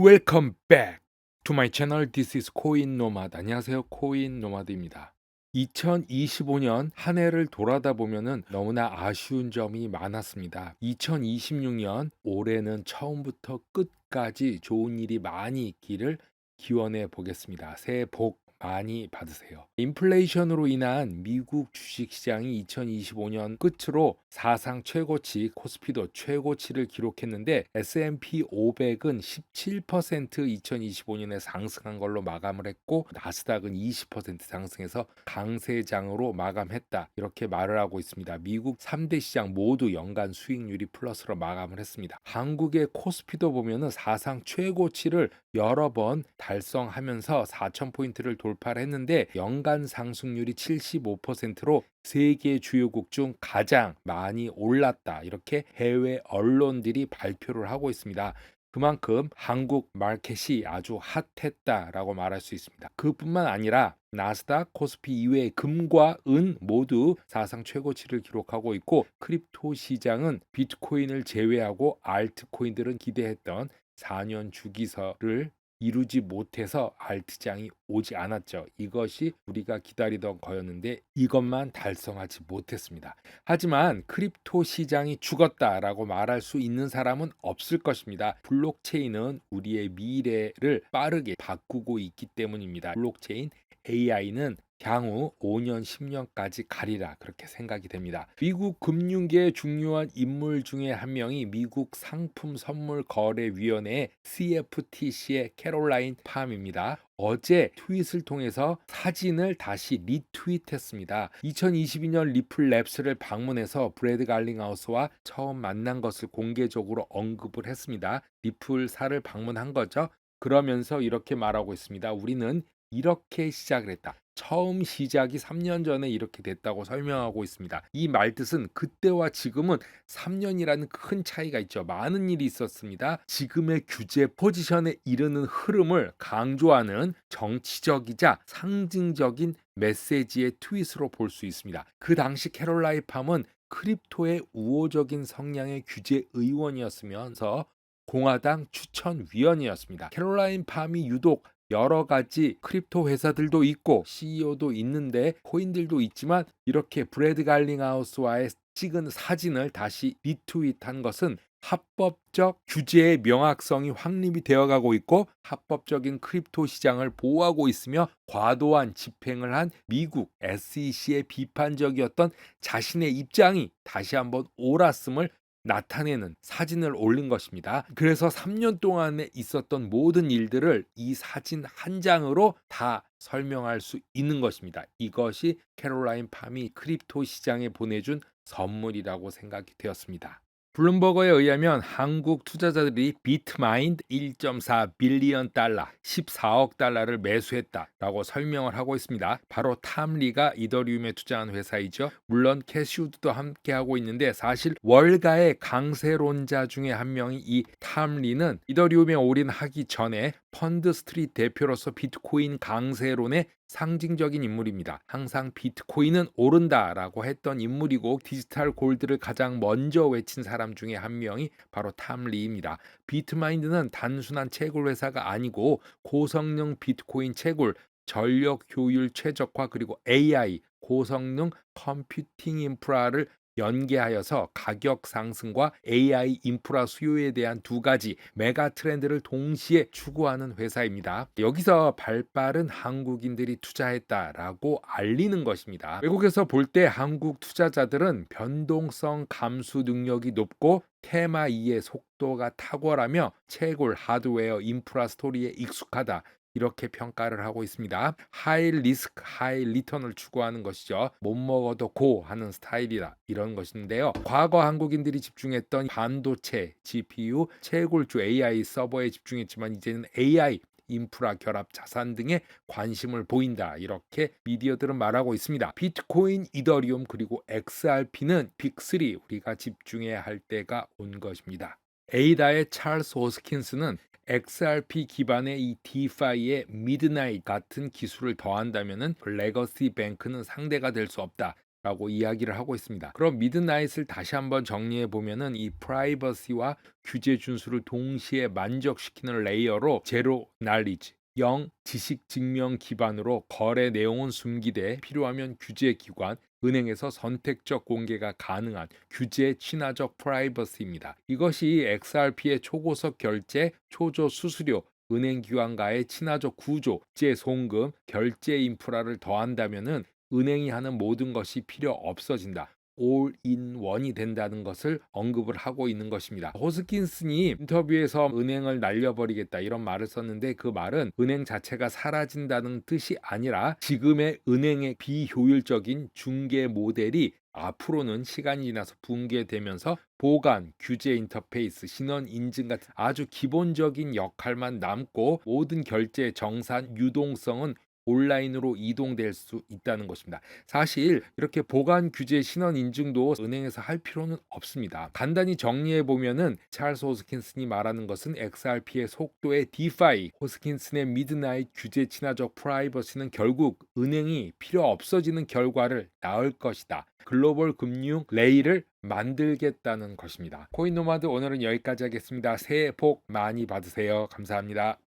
Welcome back to my channel. This is 코인 노마드. 안녕하세요. 코인 노마드입니다. 2025년 한 해를 돌아다 보면은 너무나 아쉬운 점이 많았습니다. 2026년 올해는 처음부터 끝까지 좋은 일이 많이 있기를 기원해 보겠습니다. 새해 복 많이 받으세요. 인플레이션으로 인한 미국 주식 시장이 2025년 끝으로 사상 최고치, 코스피도 최고치를 기록했는데 S&P 500은 17% 2025년에 상승한 걸로 마감을 했고 나스닥은 20% 상승해서 강세장으로 마감했다. 이렇게 말을 하고 있습니다. 미국 3대 시장 모두 연간 수익률이 플러스로 마감을 했습니다. 한국의 코스피도 보면은 사상 최고치를 여러 번 달성하면서 4,000포인트를 돌 파를 했는데 연간 상승률이 75%로 세계 주요국 중 가장 많이 올랐다. 이렇게 해외 언론들이 발표를 하고 있습니다. 그만큼 한국 마켓이 아주 핫했다라고 말할 수 있습니다. 그뿐만 아니라 나스닥, 코스피 이외의 금과 은 모두 사상 최고치를 기록하고 있고 크립토 시장은 비트코인을 제외하고 알트코인들은 기대했던 4년 주기설을 이루지 못해서 알트장이 오지 않았죠. 이것이 우리가 기다리던 거였는데 이것만 달성하지 못했습니다. 하지만 크립토 시장이 죽었다라고 말할 수 있는 사람은 없을 것입니다. 블록체인은 우리의 미래를 빠르게 바꾸고 있기 때문입니다. 블록체인 AI는 향후 5년, 10년까지 가리라 그렇게 생각이 됩니다. 미국 금융계의 중요한 인물 중에 한 명이 미국 상품 선물 거래 위원회의 CFTC의 캐롤라인 팜입니다. 어제 트윗을 통해서 사진을 다시 리트윗했습니다. 2022년 리플 랩스를 방문해서 브래드 갈링하우스와 처음 만난 것을 공개적으로 언급을 했습니다. 리플사를 방문한 거죠. 그러면서 이렇게 말하고 있습니다. 우리는 이렇게 시작을 했다. 처음 시작이 3년 전에 이렇게 됐다고 설명하고 있습니다. 이 말뜻은 그때와 지금은 3년이라는 큰 차이가 있죠. 많은 일이 있었습니다. 지금의 규제 포지션에 이르는 흐름을 강조하는 정치적이자 상징적인 메시지의 트윗으로 볼 수 있습니다. 그 당시 캐롤라이 팜은 크립토의 우호적인 성향의 규제 의원이었으면서 공화당 추천위원이었습니다. 캐롤라인 팜이 유독 여러 가지 크립토 회사들도 있고 CEO도 있는데 코인들도 있지만 이렇게 브래드 갈링하우스와의 찍은 사진을 다시 리트윗한 것은 합법적 규제의 명확성이 확립이 되어가고 있고 합법적인 크립토 시장을 보호하고 있으며 과도한 집행을 한 미국 SEC의 비판적이었던 자신의 입장이 다시 한번 옳았음을 나타내는 사진을 올린 것입니다. 그래서 3년 동안에 있었던 모든 일들을 이 사진 한 장으로 다 설명할 수 있는 것입니다. 이것이 캐롤라인 팜이 크립토 시장에 보내준 선물이라고 생각이 되었습니다. 블룸버거에 의하면 한국 투자자들이 비트마인드 1.4 빌리언 달러, 14억 달러를 매수했다라고 설명을 하고 있습니다. 바로 탐리가 이더리움에 투자한 회사이죠. 물론 캐시우드도 함께 하고 있는데 사실 월가의 강세론자 중에 한 명이 이 탐리는 이더리움에 올인하기 전에 펀드 스트릿 대표로서 비트코인 강세론의 상징적인 인물입니다. 항상 비트코인은 오른다라고 했던 인물이고 디지털 골드를 가장 먼저 외친 사람 중에 한 명이 바로 탐리입니다. 비트마인드는 단순한 채굴 회사가 아니고 고성능 비트코인 채굴, 전력 효율 최적화 그리고 AI 고성능 컴퓨팅 인프라를 연계하여서 가격 상승과 AI 인프라 수요에 대한 두 가지 메가 트렌드를 동시에 추구하는 회사입니다. 여기서 발빠른 한국인들이 투자했다라고 알리는 것입니다. 외국에서 볼 때 한국 투자자들은 변동성 감수 능력이 높고 테마 2의 속도가 탁월하며 채굴 하드웨어 인프라 스토리에 익숙하다. 이렇게 평가를 하고 있습니다. 하이 리스크, 하이 리턴을 추구하는 것이죠. 못 먹어도 고 하는 스타일이다. 이런 것인데요. 과거 한국인들이 집중했던 반도체, GPU, 채굴주 AI 서버에 집중했지만 이제는 AI 인프라 결합 자산 등에 관심을 보인다. 이렇게 미디어들은 말하고 있습니다. 비트코인, 이더리움 그리고 XRP는 빅3 우리가 집중해야 할 때가 온 것입니다. 에이다의 찰스 호스킨스는 XRP 기반의 이 DeFi의 미드나잇 같은 기술을 더한다면은 레거시 뱅크는 상대가 될 수 없다. 라고 이야기를 하고 있습니다. 그럼 미드나잇을 다시 한번 정리해 보면은 이 프라이버시와 규제 준수를 동시에 만족시키는 레이어로 제로 날리지 영 지식 증명 기반으로 거래 내용은 숨기되 필요하면 규제 기관 은행에서 선택적 공개가 가능한 규제 친화적 프라이버시입니다. 이것이 XRP의 초고속 결제, 초조 수수료, 은행 기관과의 친화적 구조, 제 송금, 결제 인프라를 더한다면은 은행이 하는 모든 것이 필요 없어진다. 올인원이 된다는 것을 언급을 하고 있는 것입니다. 호스킨슨이 인터뷰에서 은행을 날려버리겠다 이런 말을 썼는데 그 말은 은행 자체가 사라진다는 뜻이 아니라 지금의 은행의 비효율적인 중개 모델이 앞으로는 시간이 지나서 붕괴되면서 보관, 규제 인터페이스, 신원 인증 같은 아주 기본적인 역할만 남고 모든 결제 정산 유동성은 온라인으로 이동될 수 있다는 것입니다. 사실 이렇게 보관 규제 신원 인증도 은행에서 할 필요는 없습니다. 간단히 정리해 보면은 찰스 호스킨슨이 말하는 것은 XRP의 속도의 디파이, 호스킨슨의 미드나잇 규제 친화적 프라이버시는 결국 은행이 필요 없어지는 결과를 낳을 것이다. 글로벌 금융 레이를 만들겠다는 것입니다. 코인 노마드 오늘은 여기까지 하겠습니다. 새해 복 많이 받으세요. 감사합니다.